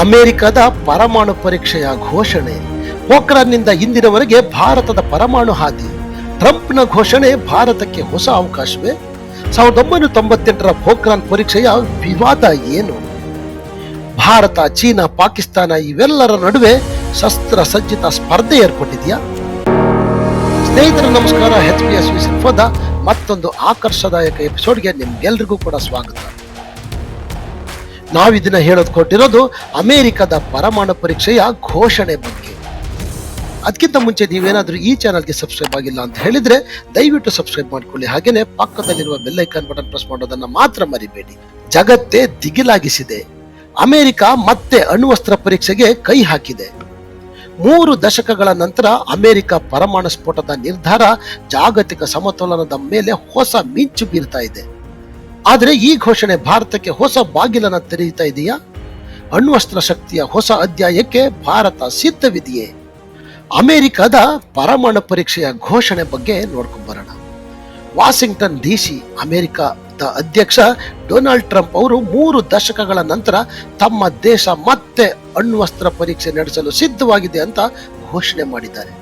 ಅಮೆರಿಕದ ಪರಮಾಣು ಪರೀಕ್ಷೆಯ ಘೋಷಣೆ. ಪೋಖ್ರಾನ್ನಿಂದ ಇಂದಿನವರೆಗೆ ಭಾರತದ ಪರಮಾಣು ಹಾದಿ. ಟ್ರಂಪ್ನ ಘೋಷಣೆ ಭಾರತಕ್ಕೆ ಹೊಸ ಅವಕಾಶವೇ? ಸಾವಿರದ ಒಂಬೈನೂರ ತೊಂಬತ್ತೆಂಟರ ಪೋಖ್ರಾನ್ ಪರೀಕ್ಷೆಯ ವಿವಾದ ಏನು? ಭಾರತ, ಚೀನಾ, ಪಾಕಿಸ್ತಾನ ಇವೆಲ್ಲರ ನಡುವೆ ಶಸ್ತ್ರ ಸಜ್ಜಿತ ಸ್ಪರ್ಧೆ ಏರ್ಪಟ್ಟಿದೆಯಾ? ಸ್ನೇಹಿತರ, ನಮಸ್ಕಾರ. ಎಚ್ ಪಿ ಎಸ್ ವಿ ಸಿಂಫೋದ ಮತ್ತೊಂದು ಆಕರ್ಷದಾಯಕ ಎಪಿಸೋಡ್ಗೆ ನಿಮ್ಗೆಲ್ರಿಗೂ ಕೂಡ ಸ್ವಾಗತ. ನಾವಿದನ್ನ ಹೇಳೋದು ಕೊಟ್ಟಿರೋದು ಅಮೆರಿಕದ ಪರಮಾಣು ಪರೀಕ್ಷೆಯ ಘೋಷಣೆ ಬಗ್ಗೆ. ಅದಕ್ಕಿಂತ ಮುಂಚೆ ನೀವೇನಾದರೂ ಈ ಚಾನಲ್ಗೆ ಸಬ್ಸ್ಕ್ರೈಬ್ ಆಗಿಲ್ಲ ಅಂತ ಹೇಳಿದ್ರೆ ದಯವಿಟ್ಟು ಸಬ್ಸ್ಕ್ರೈಬ್ ಮಾಡ್ಕೊಳ್ಳಿ. ಹಾಗೆಯೇ ಪಕ್ಕದಲ್ಲಿರುವ ಬೆಲ್ಲೈಕಾನ್ ಬಟನ್ ಪ್ರೆಸ್ ಮಾಡೋದನ್ನ ಮಾತ್ರ ಮರಿಬೇಡಿ. ಜಗತ್ತೇ ದಿಗಿಲಾಗಿಸಿದೆ. ಅಮೆರಿಕ ಮತ್ತೆ ಅಣ್ವಸ್ತ್ರ ಪರೀಕ್ಷೆಗೆ ಕೈ ಹಾಕಿದೆ. ಮೂರು ದಶಕಗಳ ನಂತರ ಅಮೆರಿಕ ಪರಮಾಣು ಸ್ಫೋಟದ ನಿರ್ಧಾರ ಜಾಗತಿಕ ಸಮತೋಲನದ ಮೇಲೆ ಹೊಸ ಮಿಂಚು ಬೀರ್ತಾ ಇದೆ. ಆದರೆ ಈ ಘೋಷಣೆ ಭಾರತಕ್ಕೆ ಹೊಸ ಬಾಗಿಲನ್ನು ತೆರೆಯುತ್ತಾ ಇದೆಯಾ? ಅಣ್ವಸ್ತ್ರ ಶಕ್ತಿಯ ಹೊಸ ಅಧ್ಯಾಯಕ್ಕೆ ಭಾರತ ಸಿದ್ಧವಿದೆಯೇ? ಅಮೆರಿಕದ ಪರಮಾಣು ಪರೀಕ್ಷೆಯ ಘೋಷಣೆ ಬಗ್ಗೆ ನೋಡ್ಕೊಂಡ್ ವಾಷಿಂಗ್ಟನ್ ವಾಷಿಂಗ್ಟನ್ ಡಿಸಿ ಅಮೆರಿಕದ ಅಧ್ಯಕ್ಷ ಡೊನಾಲ್ಡ್ ಟ್ರಂಪ್ ಅವರು ಮೂರು ದಶಕಗಳ ನಂತರ ತಮ್ಮ ದೇಶ ಮತ್ತೆ ಅಣ್ವಸ್ತ್ರ ಪರೀಕ್ಷೆ ನಡೆಸಲು ಸಿದ್ಧವಾಗಿದೆ ಅಂತ ಘೋಷಣೆ ಮಾಡಿದ್ದಾರೆ.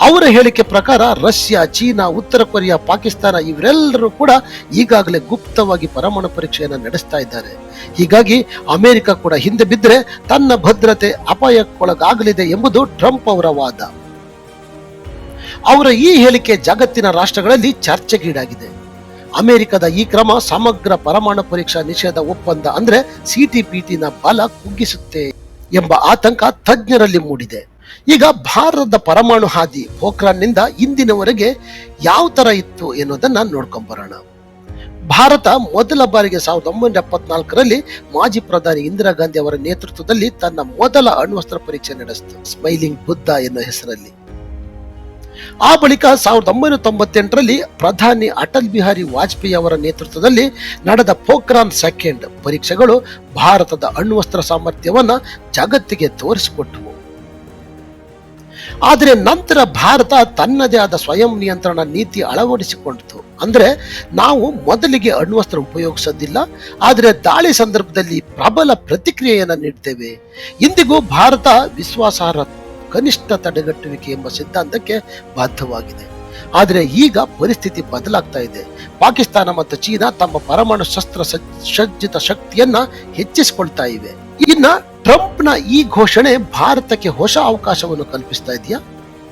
ಅವರ ಹೇಳಿಕೆ ಪ್ರಕಾರ ರಷ್ಯಾ, ಚೀನಾ, ಉತ್ತರ ಕೊರಿಯಾ, ಪಾಕಿಸ್ತಾನ ಇವರೆಲ್ಲರೂ ಕೂಡ ಈಗಾಗಲೇ ಗುಪ್ತವಾಗಿ ಪರಮಾಣು ಪರೀಕ್ಷೆಯನ್ನು ನಡೆಸ್ತಾ ಇದ್ದಾರೆ. ಹೀಗಾಗಿ ಅಮೆರಿಕ ಕೂಡ ಹಿಂದೆ ಬಿದ್ದರೆ ತನ್ನ ಭದ್ರತೆ ಅಪಾಯಕ್ಕೊಳಗಾಗಲಿದೆ ಎಂಬುದು ಟ್ರಂಪ್ ಅವರ ವಾದ. ಅವರ ಈ ಹೇಳಿಕೆ ಜಗತ್ತಿನ ರಾಷ್ಟ್ರಗಳಲ್ಲಿ ಚರ್ಚೆಗೀಡಾಗಿದೆ. ಅಮೆರಿಕದ ಈ ಕ್ರಮ ಸಮಗ್ರ ಪರಮಾಣು ಪರೀಕ್ಷಾ ನಿಷೇಧ ಒಪ್ಪಂದ ಅಂದ್ರೆ ಸಿಟಿಪಿಟಿನ ಬಲ ಕುಗ್ಗಿಸುತ್ತೆ ಎಂಬ ಆತಂಕ ತಜ್ಞರಲ್ಲಿ ಮೂಡಿದೆ. ಈಗ ಭಾರತದ ಪರಮಾಣು ಹಾದಿ ಪೋಖ್ರಾನ್ನಿಂದ ಇಂದಿನವರೆಗೆ ಯಾವ ತರ ಇತ್ತು ಎನ್ನುವುದನ್ನ ನೋಡ್ಕೊಂಡ್ ಬರೋಣ. ಭಾರತ ಮೊದಲ ಬಾರಿಗೆ ಸಾವಿರದ ಒಂಬೈನೂರ ಎಪ್ಪತ್ನಾಲ್ಕರಲ್ಲಿ ಮಾಜಿ ಪ್ರಧಾನಿ ಇಂದಿರಾ ಗಾಂಧಿ ಅವರ ನೇತೃತ್ವದಲ್ಲಿ ತನ್ನ ಮೊದಲ ಅಣ್ವಸ್ತ್ರ ಪರೀಕ್ಷೆ ನಡೆಸಿತು ಸ್ಮೈಲಿಂಗ್ ಬುದ್ಧ ಎನ್ನುವ ಹೆಸರಲ್ಲಿ. ಆ ಬಳಿಕ ಸಾವಿರದ ಒಂಬೈನೂರ ತೊಂಬತ್ತೆಂಟರಲ್ಲಿ ಪ್ರಧಾನಿ ಅಟಲ್ ಬಿಹಾರಿ ವಾಜಪೇಯಿ ಅವರ ನೇತೃತ್ವದಲ್ಲಿ ನಡೆದ ಪೋಖ್ರಾನ್ ಸೆಕೆಂಡ್ ಪರೀಕ್ಷೆಗಳು ಭಾರತದ ಅಣ್ವಸ್ತ್ರ ಸಾಮರ್ಥ್ಯವನ್ನ ಜಗತ್ತಿಗೆ ತೋರಿಸಿಕೊಟ್ಟವು. ಆದರೆ ನಂತರ ಭಾರತ ತನ್ನದೇ ಆದ ಸ್ವಯಂ ನಿಯಂತ್ರಣ ನೀತಿ ಅಳವಡಿಸಿಕೊಂಡಿತು. ಅಂದರೆ ನಾವು ಮೊದಲಿಗೆ ಅಣ್ವಸ್ತ್ರ ಉಪಯೋಗಿಸೋದಿಲ್ಲ, ಆದರೆ ದಾಳಿ ಸಂದರ್ಭದಲ್ಲಿ ಪ್ರಬಲ ಪ್ರತಿಕ್ರಿಯೆಯನ್ನು ನೀಡ್ತೇವೆ. ಇಂದಿಗೂ ಭಾರತ ವಿಶ್ವಾಸಾರ್ಹ ಕನಿಷ್ಠ ತಡೆಗಟ್ಟುವಿಕೆ ಎಂಬ ಸಿದ್ಧಾಂತಕ್ಕೆ ಬಾಧ್ಯವಾಗಿದೆ. ಆದರೆ ಈಗ ಪರಿಸ್ಥಿತಿ ಬದಲಾಗ್ತಾ ಇದೆ. ಪಾಕಿಸ್ತಾನ ಮತ್ತು ಚೀನಾ ತಮ್ಮ ಪರಮಾಣು ಶಸ್ತ್ರ ಸಜ್ಜ- ಸಜ್ಜಿತ ಶಕ್ತಿಯನ್ನ ಹೆಚ್ಚಿಸಿಕೊಳ್ತಾ ಇವೆ. ಇನ್ನ ಟ್ರಂಪ್ನ ಈ ಘೋಷಣೆ ಭಾರತಕ್ಕೆ ಹೊಸ ಅವಕಾಶವನ್ನು ಕಲ್ಪಿಸ್ತಾ ಇದೆಯಾ?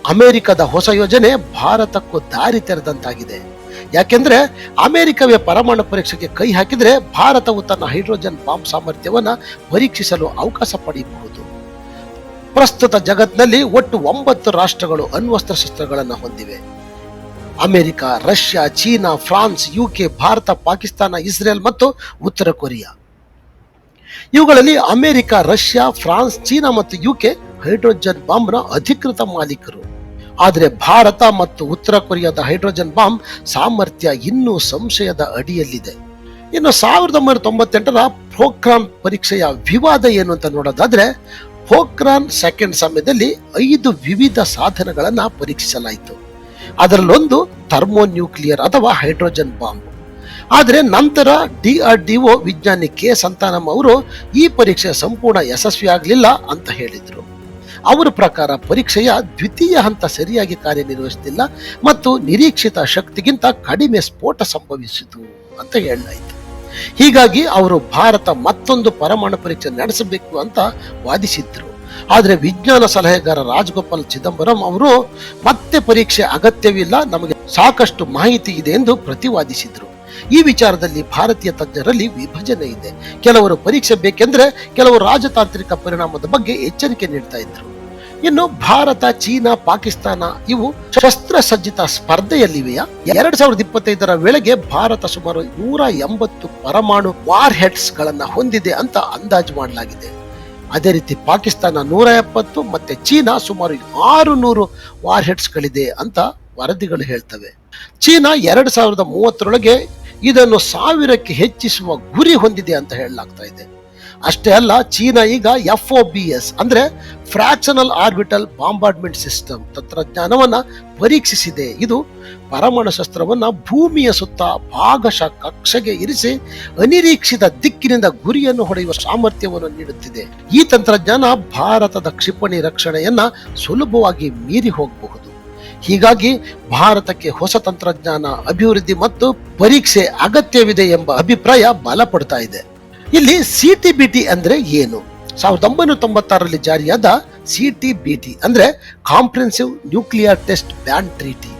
ಅಮೆರಿಕದ ಹೊಸ ಯೋಜನೆ ಭಾರತಕ್ಕೂ ದಾರಿ ತೆರೆದಂತಾಗಿದೆ. ಯಾಕೆಂದ್ರೆ ಅಮೆರಿಕವೇ ಪರಮಾಣು ಪರೀಕ್ಷೆಗೆ ಕೈ ಹಾಕಿದ್ರೆ ಭಾರತವು ತನ್ನ ಹೈಡ್ರೋಜನ್ ಬಾಂಬ್ ಸಾಮರ್ಥ್ಯವನ್ನ ಪರೀಕ್ಷಿಸಲು ಅವಕಾಶ ಪಡೆಯಬಹುದು. ಪ್ರಸ್ತುತ ಜಗತ್ತಿನಲ್ಲಿ ಒಟ್ಟು ಒಂಬತ್ತು ರಾಷ್ಟ್ರಗಳು ಅಣ್ವಸ್ತ್ರ ಶಸ್ತ್ರಗಳನ್ನು ಹೊಂದಿವೆ. America, Russia, China, France, UK, Bharat, Pakistan, Israel ಮತ್ತು ಉತ್ತರ ಕೊರಿಯಾ. ಇವುಗಳಲ್ಲಿ ಅಮೆರಿಕ, ರಷ್ಯಾ, ಫ್ರಾನ್ಸ್, ಚೀನಾ ಮತ್ತು ಯುಕೆ ಹೈಡ್ರೋಜನ್ ಬಾಂಬ್ನ ಅಧಿಕೃತ ಮಾಲೀಕರು. ಆದರೆ ಭಾರತ ಮತ್ತು ಉತ್ತರ ಕೊರಿಯಾದ ಹೈಡ್ರೋಜನ್ ಬಾಂಬ್ ಸಾಮರ್ಥ್ಯ ಇನ್ನೂ ಸಂಶಯದ ಅಡಿಯಲ್ಲಿದೆ. ಇನ್ನು ಸಾವಿರದ ಒಂಬೈನೂರ ತೊಂಬತ್ತೆಂಟರ ಪೋಖ್ರಾನ್ ಪರೀಕ್ಷೆಯ ವಿವಾದ ಏನು ಅಂತ ನೋಡೋದಾದ್ರೆ, ಪೋಖ್ರಾನ್ ಸೆಕೆಂಡ್ ಸಮಯದಲ್ಲಿ ಐದು ವಿವಿಧ ಸಾಧನಗಳನ್ನು ಪರೀಕ್ಷಿಸಲಾಯಿತು. ಅದರಲ್ಲೊಂದು ಥರ್ಮೋನ್ಯೂಕ್ಲಿಯರ್ ಅಥವಾ ಹೈಡ್ರೋಜನ್ ಬಾಂಬ್. ಆದರೆ ನಂತರ ಡಿಆರ್ಡಿಒ ವಿಜ್ಞಾನಿ ಕೆ ಸಂತಾನಮ್ ಅವರು ಈ ಪರೀಕ್ಷೆ ಸಂಪೂರ್ಣ ಯಶಸ್ವಿ ಆಗಲಿಲ್ಲ ಅಂತ ಹೇಳಿದರು. ಅವರ ಪ್ರಕಾರ ಪರೀಕ್ಷೆಯ ದ್ವಿತೀಯ ಹಂತ ಸರಿಯಾಗಿ ಕಾರ್ಯನಿರ್ವಹಿಸುತ್ತಿಲ್ಲ ಮತ್ತು ನಿರೀಕ್ಷಿತ ಶಕ್ತಿಗಿಂತ ಕಡಿಮೆ ಸ್ಫೋಟ ಸಂಭವಿಸಿತು ಅಂತ ಹೇಳಲಾಯಿತು. ಹೀಗಾಗಿ ಅವರು ಭಾರತ ಮತ್ತೊಂದು ಪರಮಾಣು ಪರೀಕ್ಷೆ ನಡೆಸಬೇಕು ಅಂತ ವಾದಿಸಿದ್ರು. ಆದರೆ ವಿಜ್ಞಾನ ಸಲಹೆಗಾರ ರಾಜಗೋಪಾಲ್ ಚಿದಂಬರಂ ಅವರು, ಮತ್ತೆ ಪರೀಕ್ಷೆ ಅಗತ್ಯವಿಲ್ಲ, ನಮಗೆ ಸಾಕಷ್ಟು ಮಾಹಿತಿ ಇದೆ ಎಂದು ಪ್ರತಿವಾದಿಸಿದ್ರು. ಈ ವಿಚಾರದಲ್ಲಿ ಭಾರತೀಯ ತಜ್ಞರಲ್ಲಿ ವಿಭಜನೆ ಇದೆ. ಕೆಲವರು ಪರೀಕ್ಷೆ ಬೇಕೆಂದ್ರೆ ಕೆಲವು ರಾಜತಾಂತ್ರಿಕ ಪರಿಣಾಮದ ಬಗ್ಗೆ ಎಚ್ಚರಿಕೆ ನೀಡ್ತಾ ಇದ್ರು. ಇನ್ನು ಭಾರತ, ಚೀನಾ, ಪಾಕಿಸ್ತಾನ ಇವು ಶಸ್ತ್ರ ಸಜ್ಜಿತ ಸ್ಪರ್ಧೆಯಲ್ಲಿವೆಯಾ? ಎರಡ್ ಸಾವಿರದ ಇಪ್ಪತ್ತೈದರ ವೇಳೆಗೆ ಭಾರತ ಸುಮಾರು ನೂರ ಎಂಬತ್ತು ಪರಮಾಣು ವಾರ್ ಹೆಡ್ಸ್ ಗಳನ್ನ ಹೊಂದಿದೆ ಅಂತ ಅಂದಾಜು ಮಾಡಲಾಗಿದೆ. ಅದೇ ರೀತಿ ಪಾಕಿಸ್ತಾನ ನೂರ ಎಪ್ಪತ್ತು ಮತ್ತೆ ಚೀನಾ ಸುಮಾರು ಆರು ನೂರು ವಾರ್ ಹೆಡ್ಸ್ ಗಳಿದೆ ಅಂತ ವರದಿಗಳು ಹೇಳ್ತವೆ. ಚೀನಾ ಎರಡ್ ಸಾವಿರದ ಮೂವತ್ತರೊಳಗೆ ಇದನ್ನು ಸಾವಿರಕ್ಕೆ ಹೆಚ್ಚಿಸುವ ಗುರಿ ಹೊಂದಿದೆ ಅಂತ ಹೇಳಲಾಗ್ತಾ ಇದೆ. ಅಷ್ಟೇ ಅಲ್ಲ, ಚೀನಾ ಈಗ ಎಫ್ ಒ ಬಿ ಎಸ್ ಅಂದ್ರೆ ಫ್ರಾಕ್ಷನಲ್ ಆರ್ಬಿಟಲ್ ಬಾಂಬಾರ್ಡ್ಮೆಂಟ್ ಸಿಸ್ಟಮ್ ತಂತ್ರಜ್ಞಾನವನ್ನ ಪರೀಕ್ಷಿಸಿದೆ. ಇದು ಪರಮಾಣು ಶಸ್ತ್ರವನ್ನ ಭೂಮಿಯ ಸುತ್ತ ಭಾಗಶಃ ಕಕ್ಷೆಗೆ ಇರಿಸಿ ಅನಿರೀಕ್ಷಿತ ದಿಕ್ಕಿನಿಂದ ಗುರಿಯನ್ನು ಹೊಡೆಯುವ ಸಾಮರ್ಥ್ಯವನ್ನು ನೀಡುತ್ತಿದೆ. ಈ ತಂತ್ರಜ್ಞಾನ ಭಾರತದ ಕ್ಷಿಪಣಿ ರಕ್ಷಣೆಯನ್ನ ಸುಲಭವಾಗಿ ಮೀರಿ ಹೋಗಬಹುದು. ಹೀಗಾಗಿ ಭಾರತಕ್ಕೆ ಹೊಸ ತಂತ್ರಜ್ಞಾನ, ಅಭಿವೃದ್ಧಿ ಮತ್ತು ಪರೀಕ್ಷೆ ಅಗತ್ಯವಿದೆ ಎಂಬ ಅಭಿಪ್ರಾಯ ಬಲಪಡ್ತಾ ಇದೆ. ಇಲ್ಲಿ ಸಿಟಿಬಿಟಿ ಅಂದ್ರೆ ಏನು? ಸಾವಿರದ ಒಂಬೈನೂರ ತೊಂಬತ್ತಾರರಲ್ಲಿ ಜಾರಿಯಾದ ಸಿಟಿಬಿಟಿ ಅಂದ್ರೆ comprehensive nuclear test ban treaty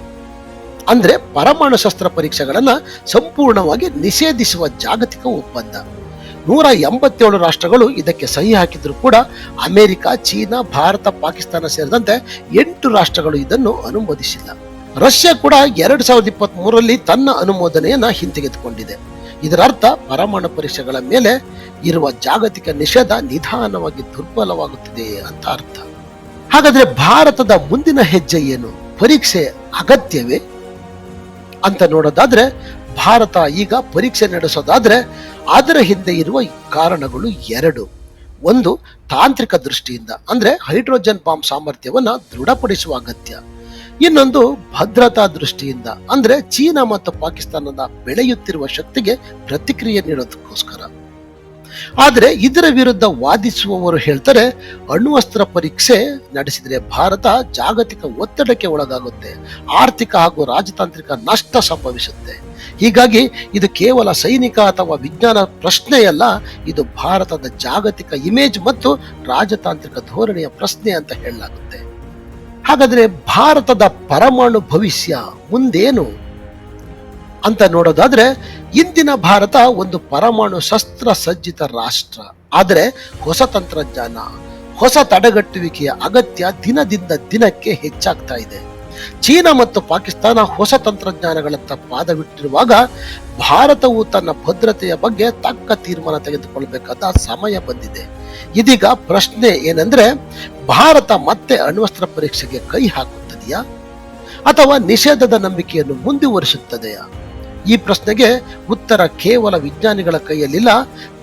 ಅಂದ್ರೆ ಪರಮಾಣು ಶಸ್ತ್ರ ಪರೀಕ್ಷೆಗಳನ್ನು ಸಂಪೂರ್ಣವಾಗಿ ನಿಷೇಧಿಸುವ ಜಾಗತಿಕ ಒಪ್ಪಂದ. ನೂರ ಎಂಬತ್ತೇಳು ರಾಷ್ಟ್ರಗಳು ಇದಕ್ಕೆ ಸಹಿ ಹಾಕಿದ್ರು ಕೂಡ ಅಮೆರಿಕ, ಚೀನಾ, ಭಾರತ, ಪಾಕಿಸ್ತಾನ ಸೇರಿದಂತೆ ಎಂಟು ರಾಷ್ಟ್ರಗಳು ಇದನ್ನು ಅನುಮೋದಿಸಿಲ್ಲ. ರಷ್ಯಾ ಕೂಡ ಎರಡ್ ಸಾವಿರದ ಇಪ್ಪತ್ತ್ ತನ್ನ ಅನುಮೋದನೆಯನ್ನ ಹಿಂತೆಗೆದುಕೊಂಡಿದೆ. ಇದರ ಅರ್ಥ ಪರಮಾಣು ಪರೀಕ್ಷೆಗಳ ಮೇಲೆ ಇರುವ ಜಾಗತಿಕ ನಿಷೇಧ ನಿಧಾನವಾಗಿ ದುರ್ಬಲವಾಗುತ್ತಿದೆ ಅಂತ ಅರ್ಥ. ಹಾಗಾದ್ರೆ ಭಾರತದ ಮುಂದಿನ ಹೆಜ್ಜೆ ಏನು? ಪರೀಕ್ಷೆ ಅಗತ್ಯವೇ? ಅಂತ ನೋಡೋದಾದ್ರೆ, ಭಾರತ ಈಗ ಪರೀಕ್ಷೆ ನಡೆಸೋದಾದ್ರೆ ಅದರ ಹಿಂದೆ ಇರುವ ಕಾರಣಗಳು ಎರಡು. ಒಂದು, ತಾಂತ್ರಿಕ ದೃಷ್ಟಿಯಿಂದ, ಅಂದ್ರೆ ಹೈಡ್ರೋಜನ್ ಬಾಂಬ್ ಸಾಮರ್ಥ್ಯವನ್ನ ದೃಢಪಡಿಸುವ ಅಗತ್ಯ. ಇನ್ನೊಂದು, ಭದ್ರತಾ ದೃಷ್ಟಿಯಿಂದ, ಅಂದ್ರೆ ಚೀನಾ ಮತ್ತು ಪಾಕಿಸ್ತಾನದ ಬೆಳೆಯುತ್ತಿರುವ ಶಕ್ತಿಗೆ ಪ್ರತಿಕ್ರಿಯೆ ನೀಡೋದಕ್ಕೋಸ್ಕರ. ಆದ್ರೆ ಇದರ ವಿರುದ್ಧ ವಾದಿಸುವವರು ಹೇಳ್ತಾರೆ ಅಣ್ವಸ್ತ್ರ ಪರೀಕ್ಷೆ ನಡೆಸಿದರೆ ಭಾರತ ಜಾಗತಿಕ ಒತ್ತಡಕ್ಕೆ ಒಳಗಾಗುತ್ತೆ. ಆರ್ಥಿಕ ಹಾಗೂ ರಾಜತಾಂತ್ರಿಕ ನಷ್ಟ ಸಂಭವಿಸುತ್ತೆ. ಹೀಗಾಗಿ ಇದು ಕೇವಲ ಸೈನಿಕ ಅಥವಾ ವಿಜ್ಞಾನ ಪ್ರಶ್ನೆಯಲ್ಲ, ಇದು ಭಾರತದ ಜಾಗತಿಕ ಇಮೇಜ್ ಮತ್ತು ರಾಜತಾಂತ್ರಿಕ ಧೋರಣೆಯ ಪ್ರಶ್ನೆ ಅಂತ ಹೇಳಲಾಗುತ್ತೆ. ಹಾಗಾದರೆ ಭಾರತದ ಪರಮಾಣು ಭವಿಷ್ಯ ಮುಂದೇನು? ಅಂತ ನೋಡೋದಾದ್ರೆ ಇಂದಿನ ಭಾರತ ಒಂದು ಪರಮಾಣು ಶಸ್ತ್ರ ಸಜ್ಜಿತ ರಾಷ್ಟ್ರ. ಆದರೆ ಹೊಸ ತಂತ್ರಜ್ಞಾನ, ಹೊಸ ತಡೆಗಟ್ಟುವಿಕೆಯ ಅಗತ್ಯ ದಿನದಿಂದ ದಿನಕ್ಕೆ ಹೆಚ್ಚಾಗ್ತಾ ಇದೆ. ಚೀನಾ ಮತ್ತು ಪಾಕಿಸ್ತಾನ ಹೊಸ ತಂತ್ರಜ್ಞಾನಗಳತ್ತ ಪಾದವಿಟ್ಟಿರುವಾಗ ಭಾರತವು ತನ್ನ ಭದ್ರತೆಯ ಬಗ್ಗೆ ತಕ್ಕ ತೀರ್ಮಾನ ತೆಗೆದುಕೊಳ್ಳಬೇಕಾದ ಸಮಯ ಬಂದಿದೆ. ಇದೀಗ ಪ್ರಶ್ನೆ ಏನಂದ್ರೆ, ಭಾರತ ಮತ್ತೆ ಅಣ್ವಸ್ತ್ರ ಪರೀಕ್ಷೆಗೆ ಕೈ ಹಾಕುತ್ತದೆಯಾ? ಅಥವಾ ನಿಷೇಧದ ನಂಬಿಕೆಯನ್ನು ಮುಂದುವರಿಸುತ್ತದೆಯಾ? ಈ ಪ್ರಶ್ನೆಗೆ ಉತ್ತರ ಕೇವಲ ವಿಜ್ಞಾನಿಗಳ ಕೈಯಲ್ಲಿಲ್ಲ,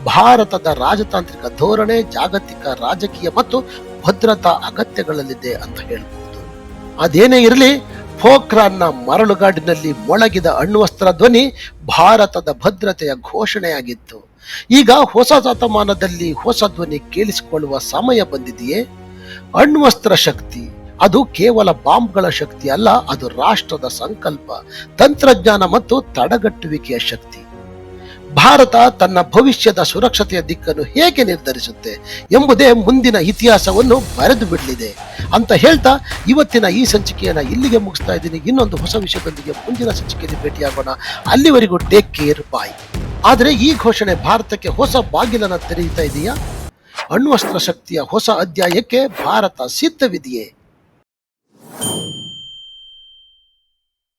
ಭಾರತದ ರಾಜತಾಂತ್ರಿಕ ಧೋರಣೆ, ಜಾಗತಿಕ ರಾಜಕೀಯ ಮತ್ತು ಭದ್ರತಾ ಅಗತ್ಯಗಳಲ್ಲಿದೆ ಅಂತ ಹೇಳಬಹುದು. ಅದೇನೇ ಇರಲಿ ಪೋಖ್ರಾನ್ನ ಮರಳುಗಾಡಿನಲ್ಲಿ ಮೊಳಗಿದ ಅಣ್ವಸ್ತ್ರ ಧ್ವನಿ ಭಾರತದ ಭದ್ರತೆಯ ಘೋಷಣೆಯಾಗಿತ್ತು. ಈಗ ಹೊಸ ಶತಮಾನದಲ್ಲಿ ಹೊಸ ಧ್ವನಿ ಕೇಳಿಸಿಕೊಳ್ಳುವ ಸಮಯ ಬಂದಿದೆಯೇ? ಅಣ್ವಸ್ತ್ರ ಶಕ್ತಿ ಅದು ಕೇವಲ ಬಾಂಬ್ಗಳ ಶಕ್ತಿ ಅಲ್ಲ, ಅದು ರಾಷ್ಟ್ರದ ಸಂಕಲ್ಪ, ತಂತ್ರಜ್ಞಾನ ಮತ್ತು ತಡೆಗಟ್ಟುವಿಕೆಯ ಶಕ್ತಿ. ಭಾರತ ತನ್ನ ಭವಿಷ್ಯದ ಸುರಕ್ಷತೆಯ ದಿಕ್ಕನ್ನು ಹೇಗೆ ನಿರ್ಧರಿಸುತ್ತೆ ಎಂಬುದೇ ಮುಂದಿನ ಇತಿಹಾಸವನ್ನು ಬರೆದು ಬಿಡಲಿದೆ. ಅಂತ ಹೇಳ್ತಾ ಇವತ್ತಿನ ಈ ಸಂಚಿಕೆಯನ್ನ ಇಲ್ಲಿಗೆ ಮುಗಿಸ್ತಾ ಇದ್ದೀನಿ. ಇನ್ನೊಂದು ಹೊಸ ವಿಷಯದೊಂದಿಗೆ ಮುಂದಿನ ಸಂಚಿಕೆಯಲ್ಲಿ ಭೇಟಿಯಾಗೋಣ. ಅಲ್ಲಿವರೆಗೂ ಟೇಕ್ ಕೇರ್ ಬಾಯ್ ಆದರೆ ಈ ಘೋಷಣೆ ಭಾರತಕ್ಕೆ ಹೊಸ ಬಾಗಿಲನ್ನು ತೆರೆಯುತ್ತಾ ಇದೆಯಾ? ಅಣ್ವಸ್ತ್ರ ಶಕ್ತಿಯ ಹೊಸ ಅಧ್ಯಾಯಕ್ಕೆ ಭಾರತ ಸಿದ್ಧವಿದೆಯೇ?